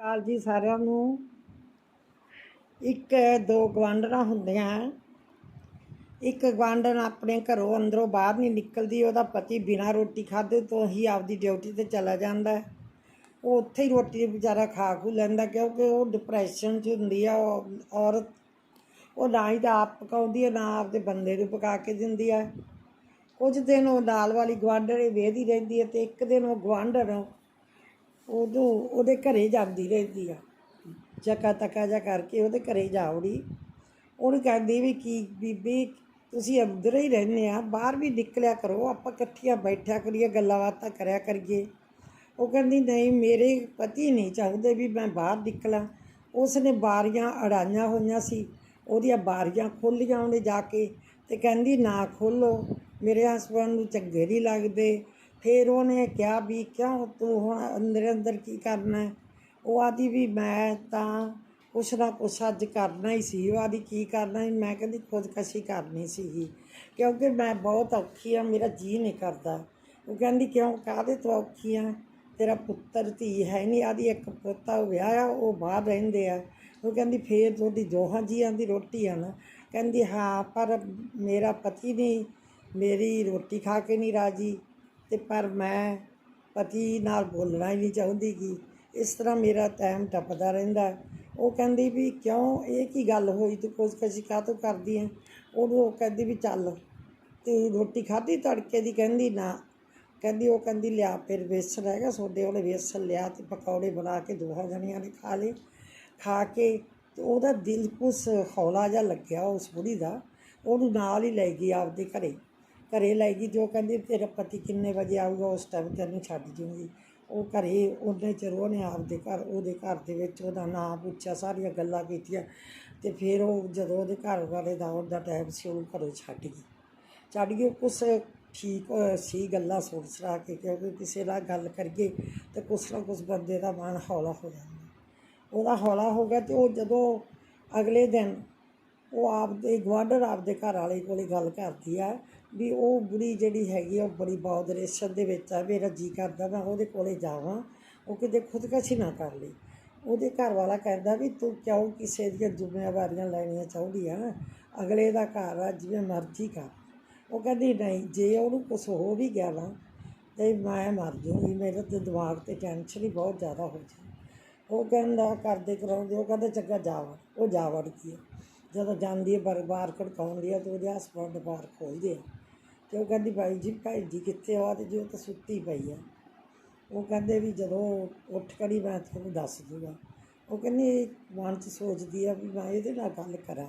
ਕਾਲ ਜੀ ਸਾਰਿਆਂ ਨੂੰ। ਇੱਕ, ਦੋ ਗਵਾਂਢਣਾ ਹੁੰਦੀਆਂ। ਇੱਕ ਗਵਾਂਢਣ ਆਪਣੇ ਘਰੋਂ ਅੰਦਰੋਂ ਬਾਹਰ ਨਹੀਂ ਨਿਕਲਦੀ, ਉਹਦਾ ਪਤੀ ਬਿਨਾਂ ਰੋਟੀ ਖਾਦੇ ਤੋਂ ਹੀ ਆਪਦੀ ਡਿਊਟੀ ਤੇ ਚਲਾ ਜਾਂਦਾ। ਉਹ ਉੱਥੇ ਹੀ ਰੋਟੀ ਵਿਚਾਰਾ ਖਾ ਖੂ ਲੈਂਦਾ, ਕਿਉਂਕਿ ਉਹ ਡਿਪਰੈਸ਼ਨ 'ਚ ਹੁੰਦੀ ਆ, ਉਹ ਔਰਤ। ਉਹ ਨਾ ਹੀ ਤਾਂ ਆਪ ਪਕਾਉਂਦੀ ਹੈ ਨਾ ਆਪਦੇ ਬੰਦੇ ਨੂੰ ਪਕਾ ਕੇ ਦਿੰਦੀ ਹੈ ਕੁਝ ਦਿਨ ਉਹ ਨਾਲ ਵਾਲੀ ਗਵਾਂਢਣ ਵੇਹਦੀ ਰਹਿੰਦੀ ਹੈ ਤੇ ਇੱਕ ਦਿਨ ਉਹ ਗਵਾਂਢਣ ਉਦੋਂ ਉਹਦੇ ਘਰੇ ਜਾਂਦੀ ਰਹਿੰਦੀ ਆ। ਜਕਾ ਤਕਾ ਜਾ ਕਰਕੇ ਉਹਦੇ ਘਰੇ ਜਾਉੜੀ। ਉਹਨੂੰ ਕਹਿੰਦੀ ਵੀ ਕੀ ਬੀਬੀ, ਤੁਸੀਂ ਅੰਦਰ ਹੀ ਰਹਿੰਦੇ ਆ, ਬਾਹਰ ਵੀ ਨਿਕਲਿਆ ਕਰੋ, ਆਪਾਂ ਇਕੱਠੀਆਂ ਬੈਠਿਆ ਕਰੀਏ, ਗੱਲਾਂ ਬਾਤਾਂ ਕਰਿਆ ਕਰੀਏ। ਉਹ ਕਹਿੰਦੀ, ਨਹੀਂ, ਮੇਰੇ ਪਤੀ ਨਹੀਂ ਚਾਹੁੰਦੇ ਵੀ ਮੈਂ ਬਾਹਰ ਨਿਕਲਾਂ। ਉਸ ਨੇ ਬਾਰੀਆਂ ਅੜਾਈਆਂ ਹੋਈਆਂ ਸੀ, ਉਹਦੀਆਂ ਬਾਰੀਆਂ ਖੋਲ੍ਹੀਆਂ ਉਹਨੇ ਜਾ ਕੇ ਤੇ ਕਹਿੰਦੀ, ਨਾ ਖੋਲੋ, ਮੇਰੇ ਹਸਬੰਦ ਨੂੰ ਚੰਗੇ ਨਹੀਂ ਲੱਗਦੇ। ਫਿਰ ਉਹਨੇ ਕਿਹਾ ਵੀ ਕਿਉਂ ਤੂੰ ਹੁਣ ਅੰਦਰ ਅੰਦਰ ਕੀ ਕਰਨਾ ਉਹ ਆਦੀ ਵੀ ਮੈਂ ਤਾਂ ਕੁਛ ਨਾ ਕੁਛ ਅੱਜ ਕਰਨਾ ਹੀ ਸੀ। ਉਹ ਆਦੀ ਕੀ ਕਰਨਾ ਸੀ? ਮੈਂ ਕਹਿੰਦੀ ਖੁਦਕਸ਼ੀ ਕਰਨੀ ਸੀਗੀ। ਕਿਉਂਕਿ ਮੈਂ ਬਹੁਤ ਔਖੀ ਆ ਮੇਰਾ ਜੀ ਨਹੀਂ ਕਰਦਾ। ਉਹ ਕਹਿੰਦੀ ਕਿਉਂ, ਕਾਹਦੇ ਤੋਂ ਔਖੀ ਆ ਤੇਰਾ ਪੁੱਤਰ, ਧੀ ਹੈ ਨਹੀਂ। ਆਦੀ ਇੱਕ ਪੋਤਾ ਵਿਆਹਿਆ, ਉਹ ਬਾਹਰ ਰਹਿੰਦੇ ਆ। ਉਹ ਕਹਿੰਦੀ ਫੇਰ ਤੁਹਾਡੀ ਦੋਹਾਂ ਜੀਆਂ ਦੀ ਰੋਟੀ ਆ ਨਾ। ਕਹਿੰਦੀ ਹਾਂ, ਪਰ ਮੇਰਾ ਪਤੀ ਨਹੀਂ, ਮੇਰੀ ਰੋਟੀ ਖਾ ਕੇ ਨਹੀਂ ਰਾਜੀ। ਤੇ ਪਰ ਮੈਂ ਪਤੀ ਨਾਲ ਬੋਲਣਾ ਹੀ ਨਹੀਂ ਚਾਹੁੰਦੀ ਗੀ। ਇਸ ਤਰ੍ਹਾਂ ਮੇਰਾ ਟਾਈਮ ਟੱਪਦਾ ਰਹਿੰਦਾ ਉਹ ਕਹਿੰਦੀ ਵੀ ਕਿਉਂ ਇਹ ਕੀ ਗੱਲ ਹੋਈ? ਤੂੰ ਕੁਝ ਕਸ਼ੀ ਕਾਹਤੋਂ ਕਰਦੀ ਹੈ ਉਹਨੂੰ ਉਹ ਕਹਿੰਦੀ ਵੀ ਚੱਲ, ਤੇ ਰੋਟੀ ਖਾਧੀ ਤੜਕੇ ਦੀ? ਕਹਿੰਦੀ ਨਾ। ਕਹਿੰਦੀ ਉਹ ਕਹਿੰਦੀ ਲਿਆ ਫਿਰ ਵੇਸਣ ਹੈਗਾ ਤੁਹਾਡੇ ਉਹਨੇ ਵੇਸਣ ਲਿਆ ਤੇ ਪਕੌੜੇ ਬਣਾ ਕੇ ਦੋਹਾਂ ਜਣੀਆਂ ਨੇ ਖਾ ਲਏ। ਖਾ ਕੇ ਤੇ ਉਹਦਾ ਦਿਲ ਕੁਛ ਹੌਲਾ ਜਿਹਾ ਲੱਗਿਆ ਉਸ ਬੁੜੀ ਦਾ। ਉਹਨੂੰ ਨਾਲ ਹੀ ਲੈ ਗਈ ਆਪਦੇ ਘਰੇ। ਘਰੇ ਲੈ ਗਈ ਤੇ ਉਹ ਕਹਿੰਦੀ ਤੇਰਾ ਪਤੀ ਕਿੰਨੇ ਵਜੇ ਆਊਗਾ, ਉਸ ਟਾਈਮ ਤੈਨੂੰ ਛੱਡ ਜੂੰਗੀ। ਉਹ ਘਰੇ ਉਹਨੇ ਚਿਰ ਉਹਨੇ ਆਪਦੇ ਘਰ, ਉਹਦੇ ਘਰ ਦੇ ਵਿੱਚ ਉਹਦਾ ਨਾਂ ਪੁੱਛਿਆ, ਸਾਰੀਆਂ ਗੱਲਾਂ ਕੀਤੀਆਂ। ਤੇ ਫਿਰ ਉਹ ਜਦੋਂ ਉਹਦੇ ਘਰ ਵਾਲੇ ਦਾ ਉਹਦਾ ਟਾਈਮ ਸੀ, ਉਹਨੂੰ ਘਰੋਂ ਛੱਡ ਗਈ। ਛੱਡ ਗਈ ਕੁਛ ਠੀਕ ਸੀ ਗੱਲਾਂ ਸੁਣ ਸਰਾ ਕੇ ਕਿਉਂਕਿ ਕਿਸੇ ਨਾਲ ਗੱਲ ਕਰੀਏ ਤਾਂ ਕੁਛ ਨਾ ਕੁਛ ਬੰਦੇ ਦਾ ਮਨ ਹੌਲਾ ਹੋ ਜਾਂਦਾ। ਉਹਦਾ ਹੌਲਾ ਹੋ ਗਿਆ ਤੇ ਉਹ ਜਦੋਂ ਅਗਲੇ ਦਿਨ ਉਹ ਆਪਦੇ ਗਵਾਂਢਣ ਆਪਦੇ ਘਰ ਵਾਲੇ ਕੋਲੇ ਗੱਲ ਕਰਦੀ ਆ ਵੀ ਉਹ ਬੁੜੀ ਜਿਹੜੀ ਹੈਗੀ ਆ, ਉਹ ਬੜੀ ਬਹੁਤ ਰੇਸ਼ਨ ਦੇ ਵਿੱਚ ਆ, ਮੇਰਾ ਜੀ ਕਰਦਾ, ਮੈਂ ਉਹਦੇ ਕੋਲੇ ਜਾਵਾਂ, ਉਹ ਕਿਤੇ ਖੁਦਕਸ਼ੀ ਨਾ ਕਰ ਲਈ ਉਹਦੇ ਘਰ ਵਾਲਾ ਕਹਿੰਦਾ ਵੀ ਤੂੰ ਕਿਉਂ ਕਿਸੇ ਦੀਆਂ ਜ਼ਿੰਮੇਵਾਰੀਆਂ ਲੈਣੀਆਂ ਚਾਹੁੰਦੀ ਆ? ਅਗਲੇ ਦਾ ਘਰ ਆ, ਜਿਵੇਂ ਮਰਜ਼ੀ ਕਰ। ਉਹ ਕਹਿੰਦੀ, ਨਹੀਂ, ਜੇ ਉਹਨੂੰ ਕੁਛ ਹੋ ਵੀ ਗਿਆ ਨਾ ਤੇ ਮੈਂ ਮਰ ਜੂੰਗੀ ਮੇਰੇ ਤੇ ਦਿਮਾਗ ਤੇ ਟੈਨਸ਼ਨ ਹੀ ਬਹੁਤ ਜ਼ਿਆਦਾ ਹੋ ਜਾਊ। ਉਹ ਕਹਿੰਦਾ ਕਰਦੇ ਕਰਾਉਂਦੇ, ਉਹ ਕਹਿੰਦਾ, ਚੰਗਾ ਜਾਵੜ ਉਹ ਜਾ ਵੜਦੀ ਹੈ ਜਦੋਂ ਜਾਂਦੀ ਹੈ ਬਾਰ ਬਾਰ ਖੜਕਾਉਂਦੀ ਹੈ ਤੇ ਉਹਦੇ ਹਸਬੰਡ ਬਾਹਰ ਖੋਲਦੇ ਆ। ਤੇ ਉਹ ਕਹਿੰਦੀ ਬਾਈ ਜੀ ਭੈਣ ਜੀ ਕਿੱਥੇ ਆ ਤੇ ਜੀ ਉਹ ਤਾਂ ਸੁੱਤੀ ਪਈ ਆ। ਉਹ ਕਹਿੰਦੇ ਵੀ ਜਦੋਂ ਉੱਠ ਖੜੀ ਮੈਂ ਤੁਹਾਨੂੰ ਦੱਸ ਦੂੰਗਾ। ਉਹ ਕਹਿੰਦੀ ਮਨ 'ਚ ਸੋਚਦੀ ਆ ਵੀ ਮੈਂ ਇਹਦੇ ਨਾਲ ਗੱਲ ਕਰਾਂ।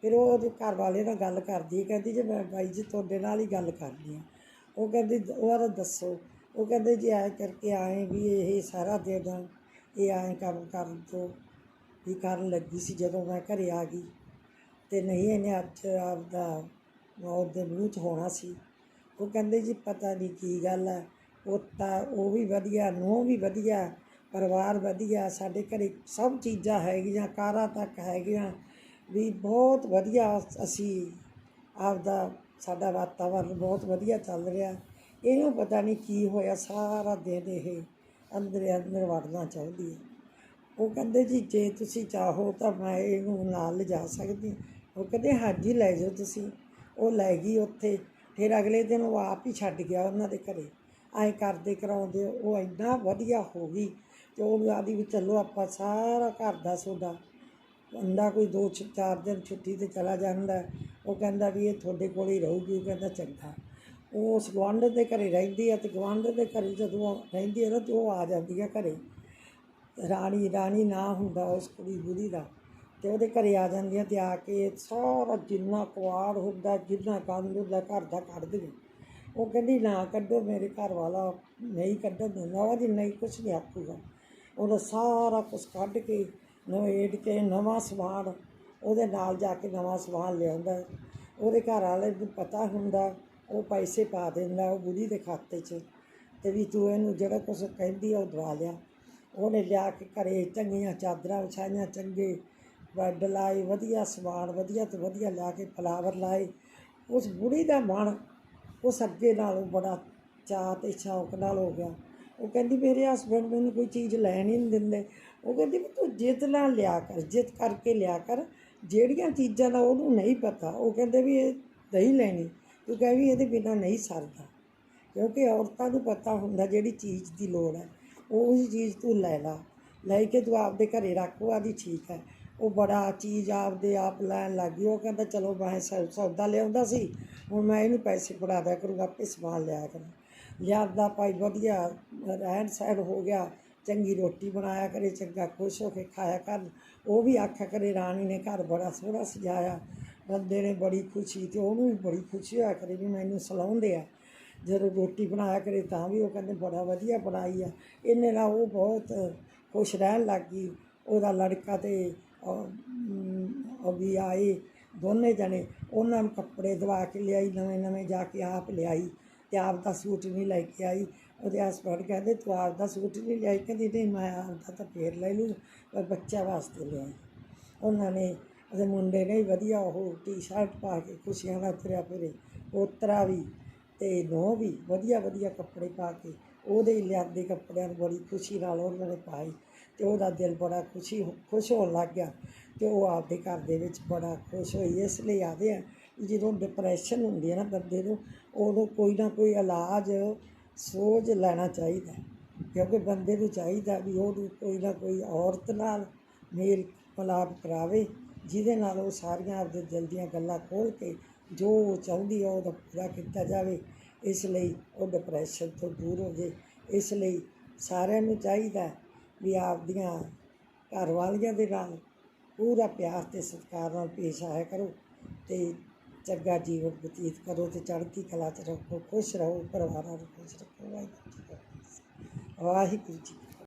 ਫਿਰ ਉਹ ਉਹਦੇ ਘਰ ਵਾਲੇ ਨਾਲ ਗੱਲ ਕਰਦੀ ਕਹਿੰਦੀ ਜੇ ਮੈਂ ਬਾਈ ਜੀ ਤੁਹਾਡੇ ਨਾਲ ਹੀ ਗੱਲ ਕਰਨੀ ਆ। ਉਹ ਕਹਿੰਦੀ ਉਹ ਤਾਂ ਦੱਸੋ। ਉਹ ਕਹਿੰਦੇ ਜੀ ਐ ਕਰਕੇ ਆਏ ਵੀ ਇਹ ਸਾਰਾ ਦਿਨ ਇਹ ਐਂ ਕੰਮ ਕਰਨ ਤੋਂ ਵੀ ਕਰਨ ਲੱਗੀ ਸੀ ਜਦੋਂ ਮੈਂ ਘਰੇ ਆ ਗਈ। ਤੇ ਨਹੀਂ ਇਹਨੇ ਅੱਜ ਆਪਦਾ ਮੌਤ ਦੇ ਮੂੰਹ 'ਚ ਹੋਣਾ ਸੀ। ਉਹ ਕਹਿੰਦੇ ਜੀ, ਪਤਾ ਨਹੀਂ ਕੀ ਗੱਲ ਹੈ ਪੋਤਾ ਉਹ ਵੀ ਵਧੀਆ, ਨੂੰਹ ਵੀ ਵਧੀਆ, ਪਰਿਵਾਰ ਵਧੀਆ, ਸਾਡੇ ਘਰੇ ਸਭ ਚੀਜ਼ਾਂ ਹੈਗੀਆਂ, ਕਾਰਾਂ ਤੱਕ ਹੈਗੀਆਂ। ਵੀ ਬਹੁਤ ਵਧੀਆ ਅਸੀਂ ਆਪਦਾ, ਸਾਡਾ ਵਾਤਾਵਰਨ ਬਹੁਤ ਵਧੀਆ ਚੱਲ ਰਿਹਾ। ਇਹਨੂੰ ਪਤਾ ਨਹੀਂ ਕੀ ਹੋਇਆ, ਸਾਰਾ ਦਿਨ ਇਹ ਅੰਦਰ ਅੰਦਰ ਵੜਨਾ ਚਾਹੁੰਦੀ ਹੈ। ਉਹ ਕਹਿੰਦੇ ਜੀ, ਜੇ ਤੁਸੀਂ ਚਾਹੋ ਤਾਂ ਮੈਂ ਇਹਨੂੰ ਨਾਲ ਲਿਜਾ ਸਕਦੀ ਉਹ ਕਹਿੰਦੇ, ਹਾਂਜੀ, ਲੈ ਜਾਓ ਤੁਸੀਂ। ਉਹ ਲੈ ਗਈ ਉੱਥੇ, ਫਿਰ ਅਗਲੇ ਦਿਨ ਉਹ ਆਪ ਹੀ ਛੱਡ ਗਿਆ ਉਹਨਾਂ ਦੇ ਘਰੇ। ਐਂ ਕਰਦੇ ਕਰਾਉਂਦੇ ਉਹ ਇੰਨਾ ਵਧੀਆ ਹੋ ਗਈ ਤੇ ਉਹ ਆਦੀ ਵੀ ਚਲੋ ਆਪਾਂ ਸਾਰਾ ਘਰ ਦਾ ਸੋਡਾ ਬੰਦਾ ਕੋਈ ਦੋ ਛ- ਚਾਰ ਦਿਨ ਛੁੱਟੀ ਤੇ ਚਲਾ ਜਾਂਦਾ। ਉਹ ਕਹਿੰਦਾ ਵੀ ਇਹ ਤੁਹਾਡੇ ਕੋਲ ਹੀ ਰਹੂਗੀ। ਉਹ ਕਹਿੰਦਾ ਚੰਗਾ। ਉਹ ਉਸ ਗੁਆਂਢ ਦੇ ਘਰੇ ਰਹਿੰਦੀ ਆ ਤੇ ਗੁਆਂਢ ਦੇ ਘਰੇ ਜਦੋਂ ਰਹਿੰਦੀ ਆ ਨਾ ਤੇ ਉਹ ਆ ਜਾਂਦੀ ਆ ਘਰੇ। ਰਾਣੀ ਰਾਣੀ ਨਾ ਹੁੰਦਾ ਉਸ ਕੁੜੀ ਬੁੜੀ ਦਾ। ਤੇ ਉਹਦੇ ਘਰੇ ਆ ਜਾਂਦੀਆਂ ਤੇ ਆ ਕੇ ਸਾਰਾ ਜਿੰਨਾ ਕੁਆੜ ਹੁੰਦਾ, ਜਿੰਨਾ ਗੰਦ ਹੁੰਦਾ, ਘਰ ਦਾ ਕੱਢ ਦੇਵੇ ਉਹ ਕਹਿੰਦੀ, ਨਾ ਕੱਢੋ, ਮੇਰੇ ਘਰ ਵਾਲਾ ਨਹੀਂ ਕੱਢਣ ਦਿੰਦਾ, ਉਹਦੀ ਨਹੀਂ ਕੁਛ ਨਹੀਂ ਆਖੂਗਾ ਉਹਦਾ ਸਾਰਾ ਕੁਛ ਕੱਢ ਕੇ ਨਵੇੜ ਕੇ ਨਵਾਂ ਸਮਾਨ ਉਹਦੇ ਨਾਲ ਜਾ ਕੇ ਨਵਾਂ ਸਮਾਨ ਲਿਆਉਂਦਾ। ਉਹਦੇ ਘਰ ਵਾਲੇ ਨੂੰ ਪਤਾ ਹੁੰਦਾ, ਉਹ ਪੈਸੇ ਪਾ ਦਿੰਦਾ ਉਹ ਬੁੜੀ ਦੇ ਖਾਤੇ 'ਚ। ਤੇ ਵੀ ਤੂੰ ਇਹਨੂੰ ਜਿਹੜਾ ਕੁਛ ਕਹਿੰਦੀ ਆ, ਉਹ ਦਵਾ ਲਿਆ। ਉਹਨੇ ਲਿਆ ਕੇ ਘਰੇ ਚੰਗੀਆਂ ਚਾਦਰਾਂ ਵਿਛਾਈਆਂ, ਚੰਗੇ ਬੈੱਡ ਲਾਏ ਵਧੀਆ ਸਮਾਨ, ਵਧੀਆ ਤੋਂ ਵਧੀਆ ਲਿਆ ਕੇ ਫਲਾਵਰ ਲਾਏ। ਉਸ ਬੁੜੀ ਦਾ ਮਨ ਉਸ ਅੱਗੇ ਨਾਲੋਂ ਬੜਾ ਚਾਅ ਤੇ ਸ਼ੌਕ ਨਾਲ ਹੋ ਗਿਆ। ਉਹ ਕਹਿੰਦੀ, ਮੇਰੇ ਹਸਬੰਡ ਮੈਨੂੰ ਕੋਈ ਚੀਜ਼ ਲੈਣ ਹੀ ਨਹੀਂ ਦਿੰਦੇ। ਉਹ ਕਹਿੰਦੀ, ਵੀ ਤੂੰ ਜਿੱਦ ਨਾਲ ਲਿਆ ਕਰ, ਜਿੱਦ ਕਰਕੇ ਲਿਆ ਕਰ, ਜਿਹੜੀਆਂ ਚੀਜ਼ਾਂ ਦਾ ਉਹਨੂੰ ਨਹੀਂ ਪਤਾ, ਉਹ ਕਹਿੰਦੇ ਵੀ ਇਹ ਨਹੀਂ ਲੈਣੀ। ਤੂੰ ਕਹਿ ਵੀ ਇਹਦੇ ਬਿਨਾਂ ਨਹੀਂ ਸਰਦਾ। ਕਿਉਂਕਿ ਔਰਤਾਂ ਨੂੰ ਪਤਾ ਹੁੰਦਾ ਜਿਹੜੀ ਚੀਜ਼ ਦੀ ਲੋੜ ਹੈ, ਉਹ ਹੀ ਚੀਜ਼ ਤੂੰ ਲੈ ਲਾ। ਲੈ ਕੇ ਤੂੰ ਆਪਦੇ ਘਰੇ ਰੱਖੋ ਆਦੀ ਠੀਕ ਹੈ। ਉਹ ਬੜਾ ਚੀਜ਼ ਆਪਦੇ ਆਪ ਲੈਣ ਲੱਗ ਗਈ। ਉਹ ਕਹਿੰਦਾ, ਚਲੋ ਮੈਂ ਸੌ- ਸੌਦਾ ਲਿਆਉਂਦਾ ਸੀ। ਹੁਣ ਮੈਂ ਇਹਨੂੰ ਪੈਸੇ ਫੜਾ ਦਿਆ ਕਰੂੰਗਾ, ਆਪੇ ਸਮਾਨ ਲਿਆ ਕਰ। ਲਿਆਦਾ ਭਾਈ ਵਧੀਆ ਰਹਿਣ ਸਹਿਣ ਹੋ ਗਿਆ। ਚੰਗੀ ਰੋਟੀ ਬਣਾਇਆ ਕਰੇ, ਚੰਗਾ ਖੁਸ਼ ਹੋ ਕੇ ਖਾਇਆ ਕਰ। ਉਹ ਵੀ ਆਖਿਆ ਕਰੇ, ਰਾਣੀ ਨੇ ਘਰ ਬੜਾ ਸੋਹਣਾ ਸਜਾਇਆ। ਬੰਦੇ ਨੇ ਬੜੀ ਖੁਸ਼ੀ ਤੇ ਉਹਨੂੰ ਵੀ ਬੜੀ ਖੁਸ਼ੀ ਹੋਇਆ ਕਰੇ ਵੀ ਮੈਨੂੰ ਸਲਾਉਂਦੇ ਆ। ਜਦੋਂ ਰੋਟੀ ਬਣਾਇਆ ਕਰੇ ਤਾਂ ਵੀ ਉਹ ਕਹਿੰਦੇ, ਬੜਾ ਵਧੀਆ ਬਣਾਈ ਆ। ਇਹਨੇ ਨਾਲ ਉਹ ਬਹੁਤ ਖੁਸ਼ ਰਹਿਣ ਲੱਗ ਗਈ। ਉਹਦਾ ਲੜਕਾ ਤੇ ਵੀ ਆਏ, ਦੋਨੇ ਜਣੇ, ਉਹਨਾਂ ਨੂੰ ਕੱਪੜੇ ਦਵਾ ਕੇ ਲਿਆਈ, ਨਵੇਂ ਨਵੇਂ ਜਾ ਕੇ ਆਪ ਲਿਆਈ ਤੇ ਆਪ ਦਾ ਸੂਟ ਨਹੀਂ ਲੈ ਕੇ ਆਈ। ਉਹਦੇ ਹਸਬੰਡ ਕਹਿੰਦੇ, ਤੂੰ ਆਪ ਦਾ ਸੂਟ ਨਹੀਂ ਲਿਆਈ? ਕਹਿੰਦੀ, ਨਹੀਂ, ਮੈਂ ਆਪ ਦਾ ਤਾਂ ਫੇਰ ਲੈ ਲੂ ਪਰ ਬੱਚਾ ਵਾਸਤੇ ਲਿਆਈ। ਉਹਨਾਂ ਨੇ, ਉਹਦੇ ਮੁੰਡੇ ਨੇ ਵਧੀਆ ਉਹ ਟੀ-ਸ਼ਰਟ ਪਾ ਕੇ ਖੁਸ਼ੀਆਂ ਨਾਲ ਤੁਰਿਆ ਫਿਰੇ। ਪੋਤਰਾ ਵੀ ਤੇ ਨੋ ਵੀ ਵਧੀਆ ਵਧੀਆ ਕੱਪੜੇ ਪਾ ਕੇ ਉਹਦੇ ਲਿਆਂਦੇ ਕੱਪੜਿਆਂ ਨੂੰ, ਬੜੀ ਖੁਸ਼ੀ ਨਾਲ ਉਹਨਾਂ ਨੇ ਪਾਈ ਤੇ ਉਹਦਾ ਦਿਲ ਬੜਾ ਖੁਸ਼ੀ ਖੁਸ਼ ਹੋਣ ਲੱਗ ਗਿਆ ਤੇ ਉਹ ਆਪਦੇ ਘਰ ਦੇ ਵਿੱਚ ਬੜਾ ਖੁਸ਼ ਹੋਈ। ਇਸ ਲਈ ਆਦੇ ਆ ਵੀ ਜਦੋਂ ਡਿਪਰੈਸ਼ਨ ਹੁੰਦੀ ਹੈ ਨਾ ਬੰਦੇ ਨੂੰ, ਉਦੋਂ ਕੋਈ ਨਾ ਕੋਈ ਇਲਾਜ ਸੋਝ ਲੈਣਾ ਚਾਹੀਦਾ ਕਿਉਂਕਿ ਬੰਦੇ ਨੂੰ ਚਾਹੀਦਾ ਵੀ ਉਹਨੂੰ ਕੋਈ ਨਾ ਕੋਈ ਔਰਤ ਨਾਲ ਮੇਲ ਮਿਲਾਪ ਕਰਾਵੇ, ਜਿਹਦੇ ਨਾਲ ਉਹ ਸਾਰੀਆਂ ਆਪਦੇ ਦਿਲ ਦੀਆਂ ਗੱਲਾਂ ਖੋਲ੍ਹ ਕੇ ਜੋ ਉਹ ਚਾਹੁੰਦੀ ਹੈ ਉਹਦਾ ਪੂਰਾ ਕੀਤਾ ਜਾਵੇ। ਇਸ ਲਈ ਉਹ ਡਿਪਰੈਸ਼ਨ ਤੋਂ ਦੂਰ ਹੋ ਜੇ। ਇਸ ਲਈ ਸਾਰਿਆਂ ਨੂੰ ਚਾਹੀਦਾ ਵੀ ਆਪਦੀਆਂ ਘਰ ਵਾਲੀਆਂ ਦੇ ਨਾਲ ਪੂਰਾ ਪਿਆਰ ਤੇ ਸਤਿਕਾਰ ਨਾਲ ਪੇਸ਼ ਆਇਆ ਕਰੋ ਤੇ ਚੰਗਾ ਜੀਵਨ ਬਤੀਤ ਕਰੋ ਤੇ ਚੜ੍ਹਦੀ ਕਲਾ ਚ ਰੱਖੋ, ਖੁਸ਼ ਰਹੋ, ਪਰਿਵਾਰਾਂ ਨੂੰ ਖੁਸ਼ ਰੱਖੋ, ਵਾਹਿਗੁਰੂ ਜੀ ਕਾ ਵਾਹਿਗੁਰੂ ਜੀ